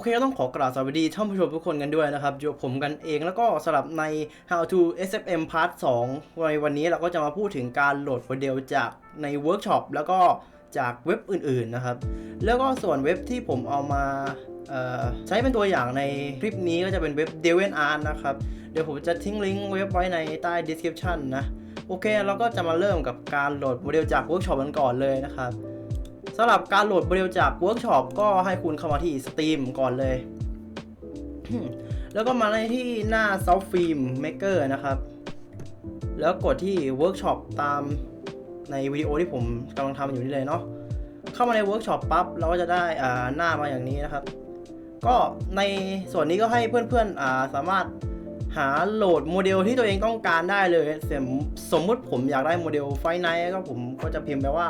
โอเคก็ต้องขอกราบสวัสดีท่านผู้ชมทุกคนกันด้วยนะครับอยู่กับผมกันเองแล้วก็สำหรับใน How to SFM Part 2ในวันนี้เราก็จะมาพูดถึงการโหลดโมเดลจากในเวิร์กช็อปแล้วก็จากเว็บอื่นๆนะครับ แล้วก็ส่วนเว็บที่ผมเอามาใช้เป็นตัวอย่างในคลิปนี้ก็จะเป็นเว็บ d e v i a n Art นะครับ เดี๋ยวผมจะทิ้งลิงก์เว็บไว้ในใต้ description นะ โอเคเราก็จะมาเริ่มกับการโหลดโมเดลจากเวิร์กช็อปกันก่อนเลยนะครับำหรับการโหลดโมเดลจากเวิร์กช็อปก็ให้คุณเข้ามาที่ Steam ก่อนเลย แล้วก็มาในที่หน้า Soft Film Maker นะครับ แล้วกดที่ Workshop ตามในวิดีโอที่ผมกำลังทำอยู่นี่เลยเนาะเข้ามาใน Workshop ปั๊บเราก็จะได้อ่าหน้ามาอย่างนี้นะครับ ก็ในส่วนนี้ก็ให้เพื่อนๆอ่าสามารถหาโหลดโมเดลที่ตัวเองต้องการได้เลยสมสมมุติผมอยากได้โมเดลไฟไนท์ก็ผมก็จะพิมพ์ไปว่า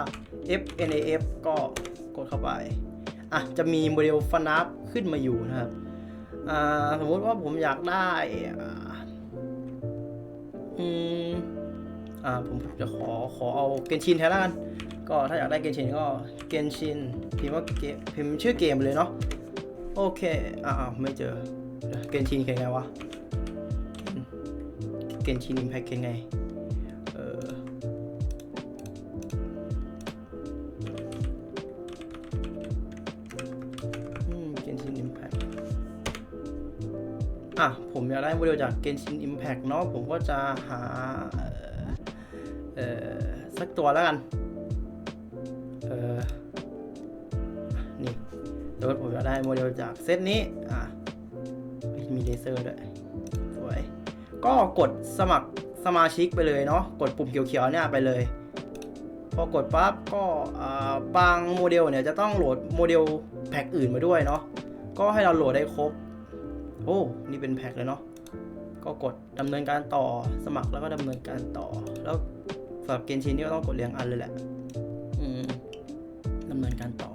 FNAF ก็กดเข้าไป อะ จะมีโมเดลฟันับขึ้นมาอยู่นะครับ อ่า สมมติว่าผมอยากได้ อืม อ่า ผมจะขอ ขอเอาเกนชินแทนละกัน ก็ถ้าอยากได้เกนชินก็เกนชินพิมพ์ว่าเกมพิมพ์ชื่อเกมเลยเนาะ โอเค อ่าไม่เจอ เกนชินเขียนไงวะ เกนชินอิมแพคเขียนไง อะผมอยากได้โมเดลจาก Genshin Impact เนาะผมก็จะหาเอ่อสักตัวแล้วกัน เออนี่เดี๋ยวผมอยากได้โมเดลจากเซตนี้ อะ มีเลเซอร์ด้วย สวย ก็กดสมัครสมาชิกไปเลยเนาะ กดปุ่มเขียวๆเนี่ยไปเลย พอกดปั๊บก็บางโมเดลเนี่ยจะต้องโหลดโมเดลแพ็กอื่นมาด้วยเนาะ ก็ให้เราโหลดได้ครบ โอ้ นี่เป็นแพ็กเลยเนาะ ก็กดดำเนินการต่อสมัครแล้วก็ดำเนินการต่อ แล้วสำหรับเกณฑ์ชินนี่ก็ต้องกดเรียงอันเลยแหละอืมดำเนินการต่อ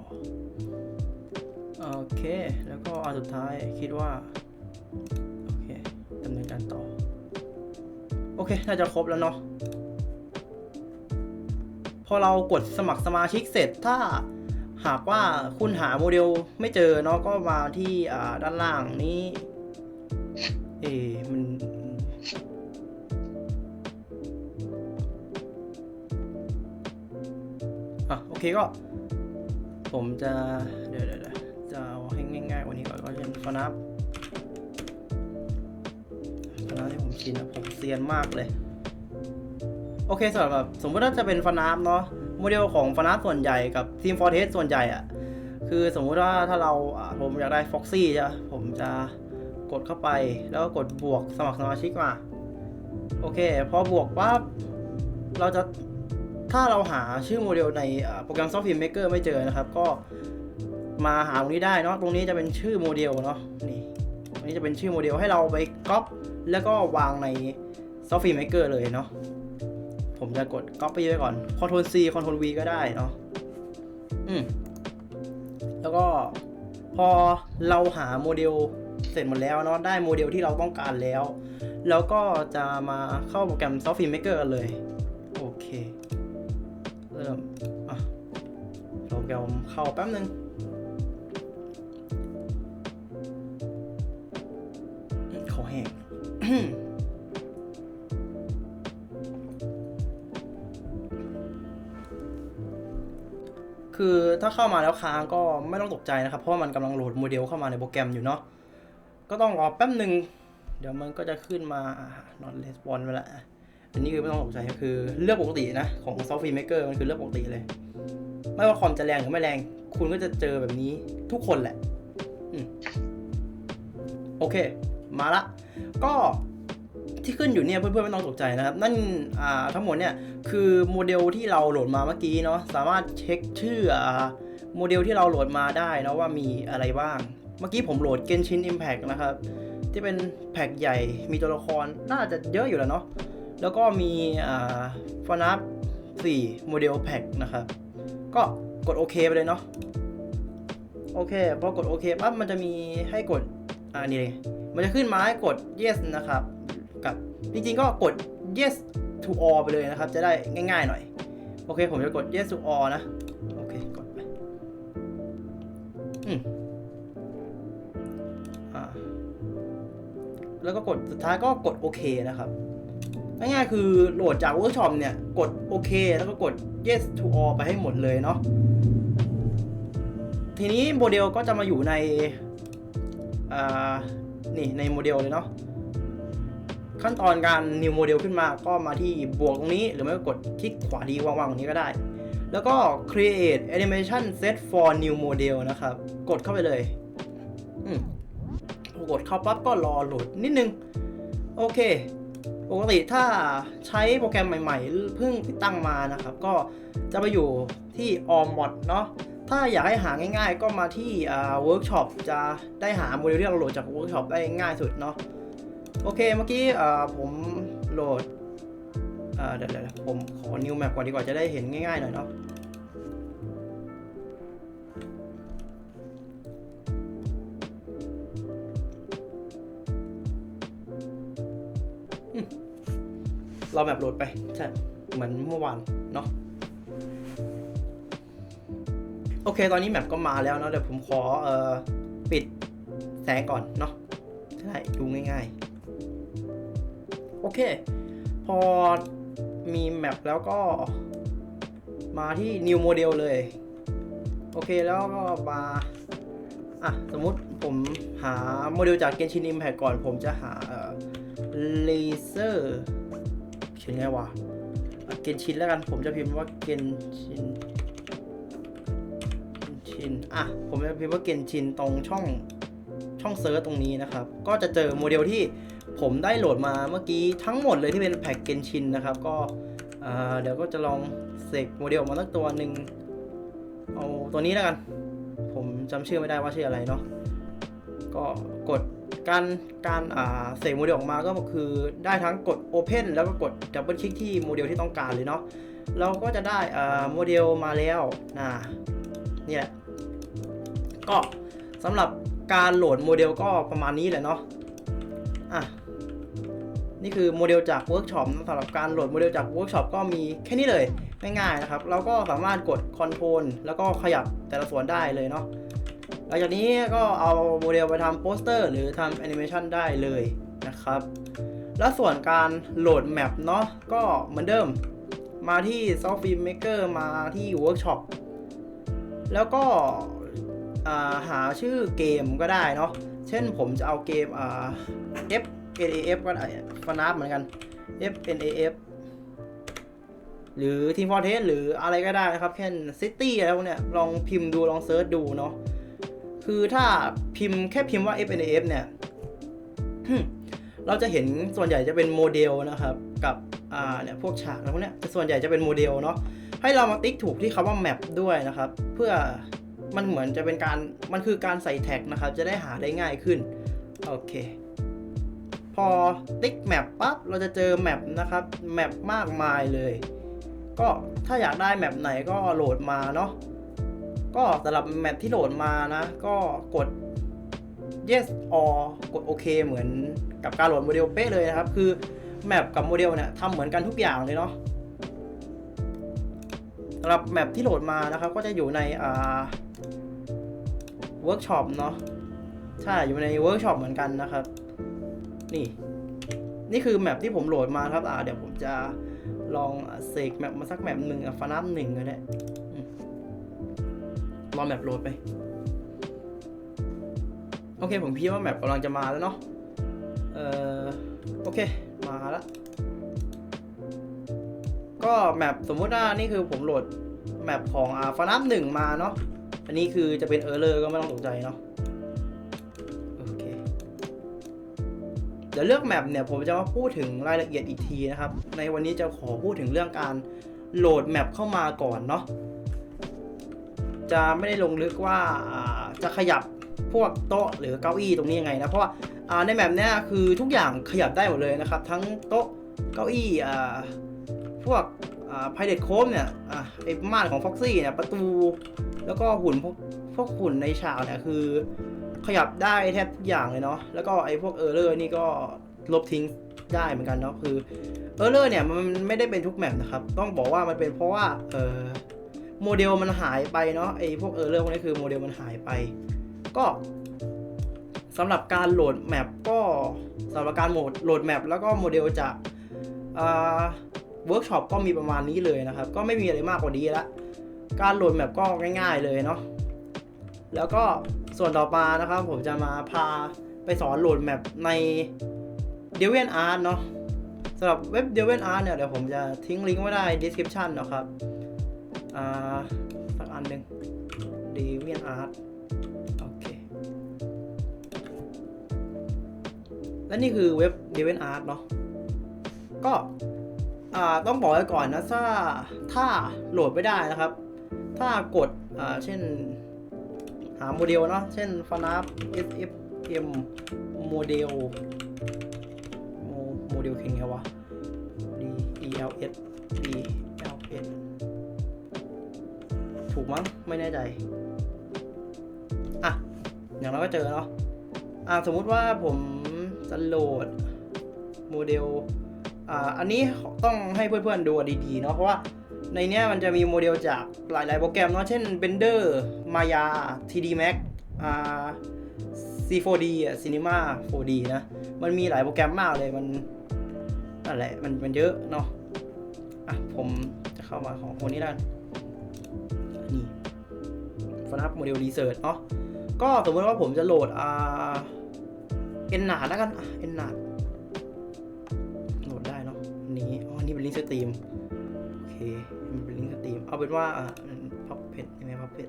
โอเค แล้วก็อันสุดท้ายคิดว่า โอเคดำเนินการต่อ โอเค น่าจะครบแล้วเนาะ พอเรากดสมัครสมาชิกเสร็จถ้าหากว่าคุณหาโมเดลไม่เจอเนาะก็มาที่ด้านล่างนี้ เอมัน อะ โอเคก็ ผมจะเดี๋ยวเดี๋ยวจะเอาให้ง่ายๆว่านี้ก่อนก็เป็นฟนับฟนับที่ผมชินนะผมเซียนมากเลย โอเคสำหรับแบบสมมติว่าจะเป็นฟนาฟเนาะโมเดลของฟนาฟส่วนใหญ่กับทีมฟอร์เทสส่วนใหญ่อะคือสมมุติว่าถ้าเราผมอยากได้ฟ็อกซี่ใช่ปะผมจะ กดเข้าไปแล้วก็กดบวกสมัครสมาชิกมาโอเค พอบวกปั๊บเราจะถ้าเราหาชื่อโมเดลในโปรแกรม Software Maker ไม่เจอนะครับ ก็มาหาตรงนี้ได้เนาะตรงนี้จะเป็นชื่อโมเดลเนาะนี่ตรงนี้จะเป็นชื่อโมเดลให้เราไปก๊อปแล้วก็วางใน Software Maker เลยเนาะผมจะกด copy ไว้ก่อน Ctrl C Ctrl V ก็ได้เนาะอืมแล้วก็พอเราหาโมเดล สร็จหมดแล้วเนาะได้โมเดลที่เราต้องการแล้ว แล้วก็จะมาเข้าโปรแกรม Software Maker กันเลย โอเค เริ่มอะโปรแกรมเข้าแป๊บนึงเขาแห้งคือถ้าเข้ามาแล้วค้างก็ไม่ต้องตกใจนะครับ เพราะมันกำลังโหลดโมเดลเข้ามาในโปรแกรมอยู่เนาะ ก็ต้องรอแป๊บหนึ่งเดี๋ยวมันก็จะขึ้นมา not response ไปละอันนี้คือไม่ต้องตกใจคือเรื่องปกตินะ ของ Software Maker มันคือเรื่องปกติเลย ไม่ว่าคอมจะแรงหรือไม่แรง คุณก็จะเจอแบบนี้ทุกคนแหละอโอเค มาละ ก็ที่ขึ้นอยู่เนี่ยเพื่อนๆไม่ต้องตกใจนะครับ นั่นอ่าทั้งหมดเนี่ยคือโมเดลที่เราโหลดมาเมื่อกี้เนาะสามารถเช็คชื่อโมเดลที่เราโหลดมาได้นะว่ามีอะไรบ้าง เมื่อกี้ผมโหลด Genshin Impact นะครับ ที่เป็นแพ็กใหญ่มีตัวละครน่าจะเยอะอยู่แล้วเนาะแล้วก็มีอ่าฟนับ4โมเดลแพ็กนะครับ ก็กดโอเคไปเลยเนาะโอเคพอกดโอเคปั๊บมันจะมีให้กดอ่านี่เลยมันจะขึ้นมาให้กด yes นะครับ กับจริงๆก็กด yes to all ไปเลยนะครับ จะได้ง่ายๆหน่อย โอเค ผมจะกด yes to all นะ แล้วก็กดสุดท้ายก็กดโอเคนะครับง่ายๆคือโหลดจากเวิร์กช็อปเนี่ย กดโอเค แล้วก็กด yes to all ไปให้หมดเลยเนาะทีนี้โมเดลก็จะมาอยู่ในอ่านี่ในโมเดลเลยเนาะขั้นตอนการ new model ขึ้นมาก็มาที่บวกตรงนี้ หรือไม่ก็กดคลิกขวาดีวางๆตรงนี้ก็ได้ แล้วก็ create animation set for new model นะครับ กดเข้าไปเลย อืม กดเข้าปั๊บก็รอโหลดนิดนึง โอเค ปกติถ้าใช้โปรแกรมใหม่ๆ เพิ่งติดตั้งมานะครับ ก็จะไปอยู่ที่ all mod เนาะถ้าอยากให้หาง่ายๆ ก็มาที่อ่า workshop จะได้หาโมเดลที่เราโหลดจาก workshop ได้ง่ายสุดเนาะโอเคเมื่อกี้ผมโหลดเดี๋ยวผมขอ new map ก่อนดีกว่าจะได้เห็นง่ายๆหน่อยเนาะ เราแบบโหลดไปใช่เหมือนเมื่อวานเนาะโอเค ตอนนี้แมปก็มาแล้วเนาะเดี๋ยวผมขอเอ่อปิดแสงก่อนเนาะจะได้ดูง่ายๆ โอเค พอมีแมปแล้วก็มาที่ new model เลย โอเคแล้วก็มาอะ สมมุติผมหาโมเดลจาก Genshin Impact ก่อน ผมจะหาเอ่อ laser ยนไงวะเกนชินแล้วกัน ผมจะพิมพ์ว่าเกนชินชินอะ ผมจะพิมพ์ว่าเกนชินตรงช่องช่องเซิร์ชตรงนี้นะครับ ก็จะเจอโมเดลที่ผมได้โหลดมาเมื่อกี้ทั้งหมดเลยที่เป็นแพ็กเกนชินนะครับ ก็เดี๋ยวก็จะลองเสกโมเดลมาสักตัวหนึ่งเอาตัวนี้แล้วกัน ผมจำชื่อไม่ได้ว่าชื่ออะไรเนาะก็กด การการอ่าเสกโมเดลออกมาก็คือได้ทั้งกด Open แล้วก็กดดับเบิลคลิกที่โมเดลที่ต้องการเลยเนาะเราก็จะได้อ่าโมเดลมาแล้วนะเนี่ยก็สำหรับการโหลดโมเดลก็ประมาณนี้แหละเนาะอะนี่คือโมเดลจากเวิร์กช็อปสำหรับการโหลดโมเดลจากเวิร์กช็อปก็มีแค่นี้เลยง่ายๆนะครับ เราก็สามารถกดคอนโทรลแล้วก็ขยับแต่ละส่วนได้เลยเนาะ หลังจากนี้ก็เอาโมเดลไปทำโปสเตอร์หรือทำแอนิเมชันได้เลยนะครับ แล้วส่วนการโหลดแมปเนาะก็เหมือนเดิม มาที่ Soft Film Maker มาที่ Workshop แล้วก็าหาชื่อเกมก็ได้เนาะ เช่นผมจะเอาเกมอ่า F N A F ก็ได้ฟนาฟเหมือนกัน F N A F หรือ Team Fortress หรืออะไรก็ได้นะครับเช่น City อะไรพวกเนี้ยลองพิมพ์ดูลองเซิร์ชดูเนาะ คือถ้าพิมพ์แค่พิมพ์ว่า FNAF เนี่ย เราจะเห็นส่วนใหญ่จะเป็นโมเดลนะครับ กับอ่าเนี่ยพวกฉากแล้วพวกเนี้ยส่วนใหญ่จะเป็นโมเดลเนาะให้เรามาติ๊กถูกที่คำว่า map ด้วยนะครับ เพื่อมันเหมือนจะเป็นการมันคือการใส่แท็กนะครับ จะได้หาได้ง่ายขึ้น โอเค พอติ๊กแมปปั๊บเราจะเจอแมปนะครับแมปมากมายเลย ก็ถ้าอยากได้แมปไหนก็โหลดมาเนาะ ก็สำหรับแมปที่โหลดมานะ ก็กด yes or กดโอเคเหมือนกับการโหลดโมเดลเป๊ะเลยนะครับ คือแมปกับโมเดลเนี่ยทำเหมือนกันทุกอย่างเลยเนาะสำหรับแมปที่โหลดมานะครับ ก็จะอยู่ในอ่าเวิร์กช็อปเนาะใช่อยู่ในเวิร์กช็อปเหมือนกันนะครับ นี่ นี่คือแมปที่ผมโหลดมาครับอ่าเดี๋ยวผมจะลองเสกแมปมาสักแมปหนึ่งฟานัมหนึ่งก็ได้ รอแมปโหลดไป โอเค ผมพี่ว่าแมปกำลังจะมาแล้วเนาะ เอ่อ โอเค มาแล้ว ก็แมปสมมุติว่านี่คือผมโหลดแมปของอ่าฟานับหนึ่งมาเนาะ อันนี้คือจะเป็นเออร์เลอร์ก็ไม่ต้องตกใจเนาะโอเคเดี๋ยวเลือกแมปเนี่ยผมจะมาพูดถึงรายละเอียดอีกทีนะครับ ในวันนี้จะขอพูดถึงเรื่องการโหลดแมปเข้ามาก่อนเนาะ จะไม่ได้ลงลึกว่าจะขยับพวกโต๊ะหรือเก้าอี้ตรงนี้ยังไงนะ เพราะว่าในแมปเนี้ยคือทุกอย่างขยับได้หมดเลยนะครับ ทั้งโต๊ะเก้าอี้พวกอ่าไพเดตโคมเนี่ยไอ้ม่านของฟ็อกซี่เนี่ยประตูแล้วก็หุ่นพวกพวกหุ่นในฉากเนี่ยคือ ขยับได้แทบทุกอย่างเลยเนาะแล้วก็ไอ้พวกเออร์เลอร์นี่ก็ลบทิ้งได้เหมือนกันเนาะคือเออร์เลอร์เนี่ยมันไม่ได้เป็นทุกแมปนะครับ ต้องบอกว่ามันเป็นเพราะว่าเออ โมเดลมันหายไปเนาะไอ้พวกเออร์เลอร์พวกนี้คือโมเดลมันหายไป ก็สำหรับการโหลดแมปก็สำหรับการโหมดโหลดแมปแล้วก็โมเดลจากเวิร์กช็อปก็มีประมาณนี้เลยนะครับ ก็ไม่มีอะไรมากกว่านี้ละการโหลดแมปก็ง่าย ๆเลยเนาะแล้วก็ส่วนต่อมานะครับ ผมจะมาพาไปสอนโหลดแมปใน DeviantArt เนาะสำหรับเว็บ DeviantArt เนี่ยเดี๋ยวผมจะทิ้งลิงก์ไว้ได้ description นะครับ อ่าสักอันหนึ่ง DeviantArt โอเค และนี่คือเว็บ DeviantArt เนาะก็อ่าต้องบอกไว้ก่อนนะถ้าถ้าโหลดไม่ได้นะครับ ถ้ากดอ่าเช่นหาโมเดลเนาะเช่น FNAF SFM โมเดลโมโมเดลเคือไงวะ D E L S D ถูกมั้งไม่แน่ใจอะอย่างเราก็เจอเนาะอ่าสมมุติว่าผมจะโหลดโมเดลอ่าอันนี้ต้องให้เพื่อนๆดูดีๆเนาะเพราะว่าในเนี้ยมันจะมีโมเดลจากหลายๆโปรแกรมเนาะเช่น Blender Maya 3D Max อ่า C4D อะ Cinema 4D นะ มันมีหลายโปรแกรมมากเลยมันนั่นแหละมันมันเยอะเนาะอะผมจะเข้ามาของคนนี้ด้าน ฟนับโมเดลรีเสิร์ชเนาะก็สมมติว่าผมจะโหลดอ่าเอ็นนาดแล้วกันเอ็นนาดโหลดได้เนาะอันนี้อ๋ออันนี่เป็นลิงก์สตรีมโอเคมันเป็นลิงก์สตรีมเอาเป็นว่าอะพับเพจใช่ไหมพับเพจ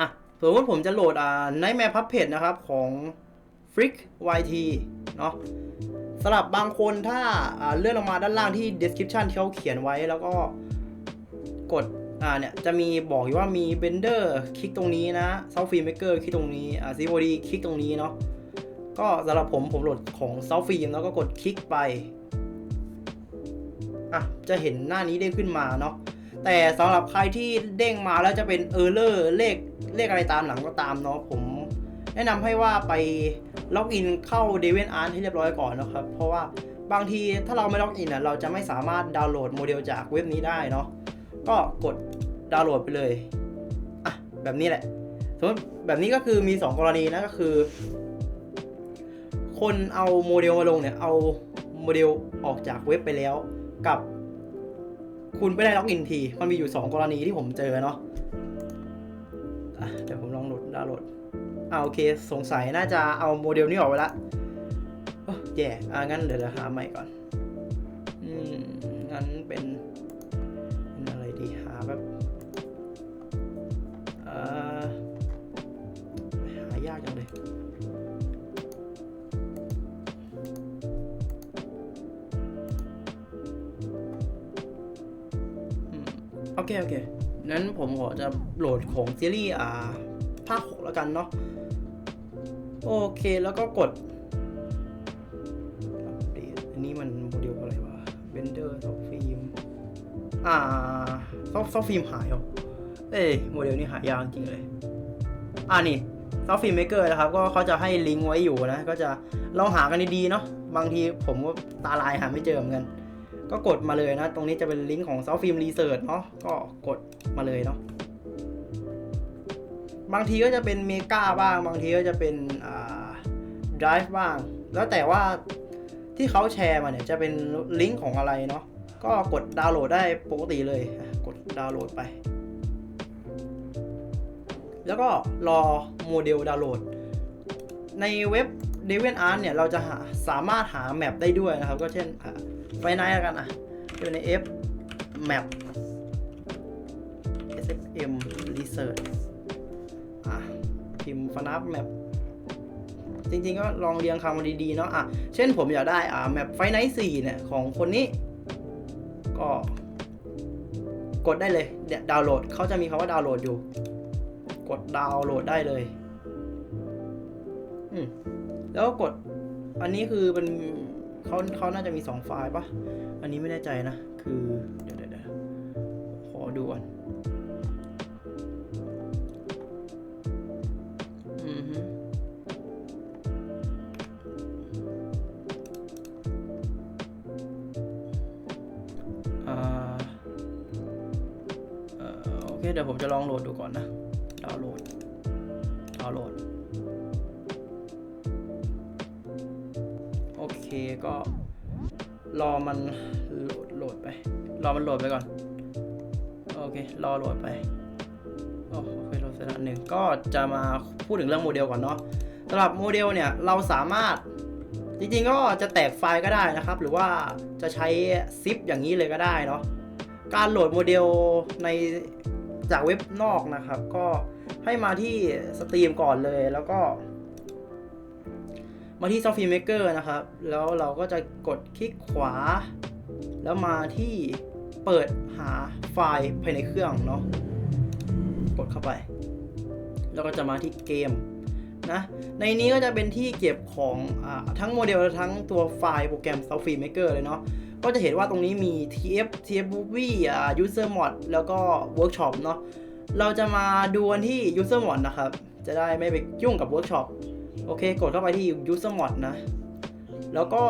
อะสมมติผมจะโหลดอ่าในแมปพับเพจนะครับของ Frick YT เนาะสำหรับบางคนถ้าอ่าเลื่อนลงมาด้านล่างที่ description ที่เขาเขียนไว้แล้วก็ กดอ่าเนี่ยจะมีบอกอยู่ว่ามี Blender คลิกตรงนี้นะ South Film Maker คลิกตรงนี้อ่า COD คลิกตรงนี้เนาะก็สำหรับผมผมโหลดของ South Film แล้วก็กดคลิกไปอะจะเห็นหน้านี้เด้งขึ้นมาเนาะแต่สำหรับใครที่เด้งมาแล้วจะเป็นเออร์เลอร์เลขเลขอะไรตามหลังก็ตามเนาะผมแนะนำให้ว่าไปล็อกอินเข้า d e v i a n a r t ให้เรียบร้อยก่อนนะครับ เพราะว่าบางทีถ้าเราไม่ล็อกอินอะเราจะไม่สามารถดาวน์โหลดโมเดลจากเว็บนี้ได้เนาะ ก็กดดาวน์โหลดไปเลยอะแบบนี้แหละสมมติแบบนี้ก็คือมี 2 กรณีนะก็คือ คนเอาโมเดลมาลงเนี่ยเอาโมเดลออกจากเว็บไปแล้วกับ คุณไม่ได้ล็อกอินที มันมีอยู่ 2 กรณีที่ผมเจอเนาะเดี๋ยวผมลองโหลดดาวน์โหลดอ่าโอเค สงสัยน่าจะเอาโมเดลนี้ออกไปละโอ้แย่อ่างั้นเดี๋ยวหาใหม่ก่อน โอเค โอเค นั้นผมขอจะโหลดของซีรีส์อ่าภาค6แล้วกันเนาะ โอเค แล้วก็กดอัปเดตอันนี้มันโมเดลอะไรวะเบนเดอร์ซอฟฟิล์มอ่าซอฟซอฟฟิล์มหายเหรอ เอ้ยโมเดลนี้หายากจริงเลย อ่านี่ซอฟฟิล์มเมเกอร์นะครับ ก็เขาจะให้ลิงก์ไว้อยู่นะ ก็จะลองหากันดีๆเนาะ บางทีผมก็ตาลายหาไม่เจอเหมือนกัน ก็กดมาเลยนะ ตรงนี้จะเป็นลิงก์ของซอฟฟิล์มรีเสิร์ชเนาะก็กดมาเลยเนาะบางทีก็จะเป็นเมกาบ้าง บางทีก็จะเป็นอ่า Drive บ้าง แล้วแต่ว่าที่เขาแชร์มาเนี่ยจะเป็นลิงก์ของอะไรเนาะก็กดดาวน์โหลดได้ปกติเลยกดดาวน์โหลดไป แล้วก็รอโมเดลดาวน์โหลด ในเว็บ DeviantArt เนี่ยเราจะหาสามารถหาแมปได้ด้วยนะครับ ก็เช่นไฟไนท์แล้วกันอะอยู่ใน F map SFM research อะพิมพ์ FNAF map จริงๆ ก็ลองเรียงคำมาดีๆ เนาะอะ เช่นผมอยากได้อ่าแมปไฟไนท์4เนี่ย ของคนนี้ ก็กดได้เลยเนี่ยดาวน์โหลดเขาจะมีคำว่าดาวน์โหลดอยู่ กดดาวน์โหลดได้เลย อืม แล้วก็กดอันนี้คือเป็นเขาเขาน่าจะมี 2 ไฟล์ปะอันนี้ไม่แน่ใจนะ คือเดี๋ยวเดี๋ยวเดี๋ยวขอดูก่อนอือฮึอ่าเอ่อโอเคเดี๋ยวผมจะลองโหลดดูก่อนนะ ก็รอมันโหลดไป รอมันโหลดไปก่อน โอเค รอโหลดไปอ้โอเคโหลดเสร็จแล้วหนึ่งก็จะมาพูดถึงเรื่องโมเดลก่อนเนาะสำหรับโมเดลเนี่ย เราสามารถจริงๆก็จะแตกไฟล์ก็ได้นะครับ หรือว่าจะใช้ซิปอย่างนี้เลยก็ได้เนาะการโหลดโมเดลในจากเว็บนอกนะครับ ก็ให้มาที่สตรีมก่อนเลยแล้วก็ มาที่ Software Maker นะครับ แล้วเราก็จะกดคลิกขวา แล้วมาที่เปิดหาไฟล์ภายในเครื่องเนาะ กดเข้าไป แล้วก็จะมาที่เกมนะ ในนี้ก็จะเป็นที่เก็บของอทั้งโมเดลและทั้งตัวไฟล์โปรแกรม Software Maker เลยเนาะ ก็จะเห็นว่าตรงนี้มี TF TF Movie อ่า User Mod แล้วก็ Workshop เนาะ เราจะมาดูกันที่ User Mod นะครับ จะได้ไม่ไปยุ่งกับ Workshop โอเค กดเข้าไปที่ user mod นะ แล้วก็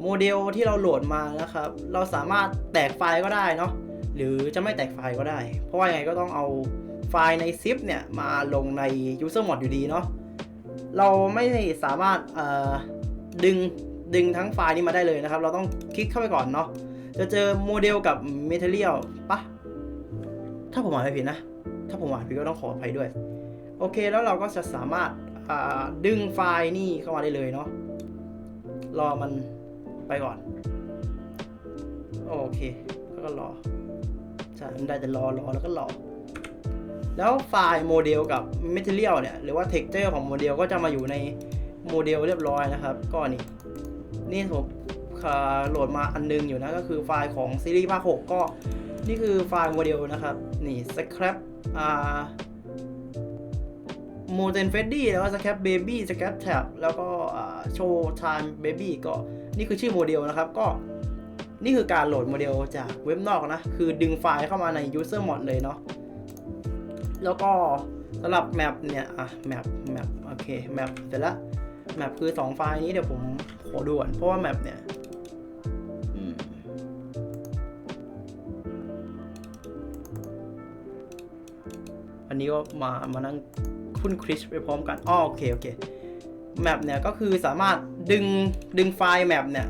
โมเดลที่เราโหลดมานะครับ เราสามารถแตกไฟล์ก็ได้เนาะ หรือจะไม่แตกไฟล์ก็ได้ เพราะว่ายังไงก็ต้องเอาไฟล์ใน zip เนี่ยมาลงใน user mod อยู่ดีเนาะ เราไม่สามารถดึงดึงทั้งไฟล์นี้มาได้เลยนะครับ เราต้องคลิกเข้าไปก่อนเนาะ จะเจอโมเดลกับ material ปะถ้าผมอ่านไม่ผิดนะ ถ้าผมอ่านผิดก็ต้องขออภัยด้วย โอเค แล้วเราก็จะสามารถ ดึงไฟล์นี่เข้ามาได้เลยเนาะรอมันไปก่อน โอเคแล้วก็รอใช่มันได้แต่รอรอแล้วก็รอ แล้วไฟล์โมเดลกับ Material เนี่ย หรือว่า Texture ของโมเดลก็จะมาอยู่ในโมเดลเรียบร้อยนะครับ ก็นี่นี่ผมโหลดมาอันนึงอยู่นะ ก็คือไฟล์ของซีรีส์ภาค6ก็ นี่คือไฟล์โมเดลนะครับ นี่ scrap อ่า โมเดนเฟดดี้แล้วก็สแคปเบบี้สแคปแท็บแล้วก็โชว์ไทม์เบบี้ก็นี่คือชื่อโมเดลนะครับก็นี่คือการโหลดโมเดลจากเว็บนอกนะ คือดึงไฟล์เข้ามาใน user mod เลยเนาะแล้วก็สำหรับแมปเนี่ยอะแมปแมปโอเคแมปเสร็จล้วแมปคือ 2 ไฟล์นี้เดี๋ยวผมขอดูก่อนเพราะว่าแมปเนี่ยอันนี้ก็มามานั่ง คุณคริสไปพร้อมกันอ๋อโอเคโอเคแมปเนี่ยก็คือสามารถดึงดึงไฟล์แมปเนี่ย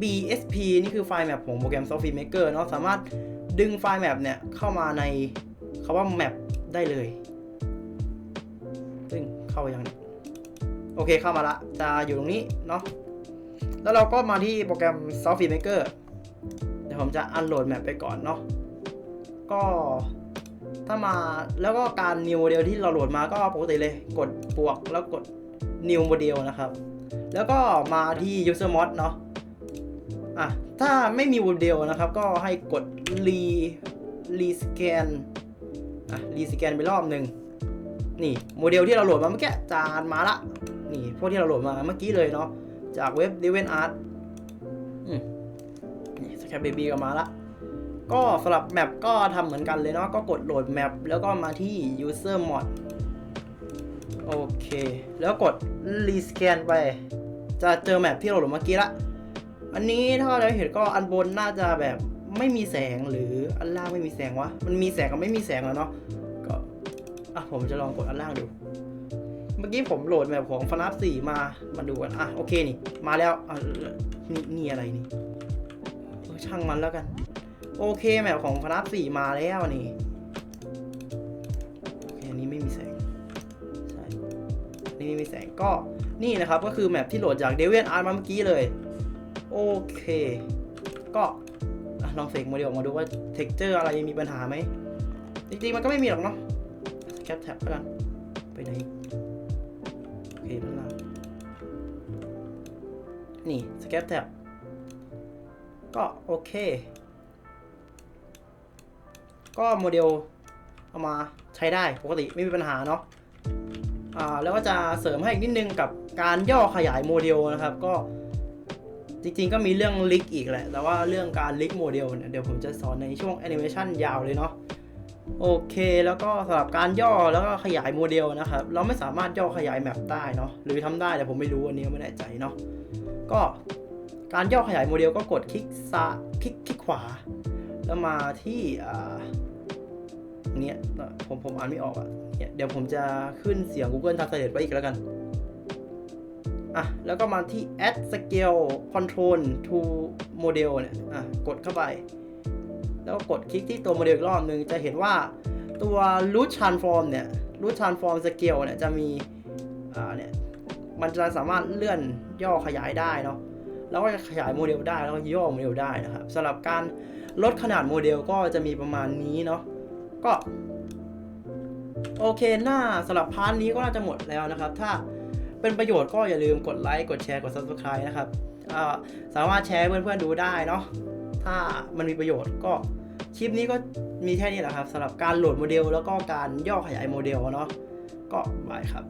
.bsp นี่คือไฟล์แมปของโปรแกรม Software Maker เนาะสามารถดึงไฟล์แมปเนี่ย เข้ามาในคาว่าแมปได้เลย ซึ่งเข้ายังนี่ยโอเคเข้ามาละ จะอยู่ตรงนี้เนาะแล้วเราก็มาที่โปรแกรม Software Maker เดี๋ยวผมจะอันโหลดแมปไปก่อนเนาะก็ ถ้ามาแล้วก็การ new model ที่เราโหลดมาก็ปกติเลยกดบวกแล้วกด new model นะครับ แล้วก็มาที่ user mod เนาะอะถ้าไม่มีโมเดลนะครับ ก็ให้กด re re scan อะ re scan ไปรอบหนึ่งนี่โมเดลที่เราโหลดมาเมื่อกี้จานมาละนี่พวกที่เราโหลดมาเมื่อกี้เลยเนาะจากเว็บ d e v e n Art อืมนี่ Scan Baby ก็มาละ ก็สำหรับแมปก็ทำเหมือนกันเลยเนาะก็กดโหลดแมปแล้วก็มาที่ user mod โอเค แล้วกด rescan ไป จะเจอแมปที่เราโหลดเมื่อกี้ละ อันนี้ถ้าเราเห็นก็อันบนน่าจะแบบไม่มีแสงหรืออันล่างไม่มีแสงวะ มันมีแสงกับไม่มีแสงแล้วเนาะ ก็อะผมจะลองกดอันล่างดู เมื่อกี้ผมโหลดแมปของ FNAF 4มา มาดูกัน อะโอเคนี่ มาแล้วอะนี่นี่อะไรนี่ช่างมันแล้วกัน โอเคแมปของฟนับสี่มาแล้วนี่โอเคอันนี้ไม่มีแสงใช่นี่ไม่มีแสงก็นี่นะครับก็คือแมปที่โหลดจาก d e v i a n Art มาเมื่อกี้เลย โอเค ก็ลองเสกโมเดลออกมาดูว่า texture อะไรมีปัญหาไหมจริงๆมันก็ไม่มีหรอกเนาะแคปแท็บกันไปไหนโอเคด้านล่างนี่สแคปแท็บก็โอเค ก็โมเดลเอามาใช้ได้ปกติไม่มีปัญหาเนาะอ่าแล้วก็จะเสริมให้อีกนิดนึงกับการย่อขยายโมเดลนะครับ ก็จริงๆก็มีเรื่องลิกอีกแหละ แต่ว่าเรื่องการลิกโมเดลเนี่ยเดี๋ยวผมจะสอนในช่วงแอนิเมชันยาวเลยเนาะโอเคแล้วก็สำหรับการย่อแล้วก็ขยายโมเดลนะครับ เราไม่สามารถย่อขยายแมปได้เนาะหรือทำได้แต่ผมไม่รู้อันนี้ไม่แน่ใจเนาะก็การย่อขยายโมเดลก็กดคลิกซ้ายคลิกคลิกขวา แล้วมาที่เนี้ยผมผมอ่านไม่ออกอะเนี่ยเดี๋ยวผมจะขึ้นเสียง Google Translate ไว้อีกแล้วกันอะแล้วก็มาที่ add scale control to model เนี่ยอะกดเข้าไป แล้วก็กดคลิกที่ตัวโมเดลอีกรอบหนึ่งจะเห็นว่าตัว root transform เนี่ย root transform scale เนี่ยจะมีอ่าเนี่ยมันจะสามารถเลื่อนย่อขยายได้เนาะ แล้วก็จะขยายโมเดลได้แล้วก็ย่อโมเดลได้นะครับสำหรับการลดขนาดโมเดลก็จะมีประมาณนี้เนาะก็ โอเคหน้าสำหรับพาร์ทนี้ก็น่าจะหมดแล้วนะครับ ถ้าเป็นประโยชน์ก็อย่าลืมกดไลค์กดแชร์กด subscribe นะครับสามารถแชร์เพื่อนๆดูได้เนาะถ้ามันมีประโยชน์ก็คลิปนี้ก็มีแค่นี้แหละครับสำหรับการโหลดโมเดลแล้วก็การย่อขยายโมเดลเนาะก็บายครับ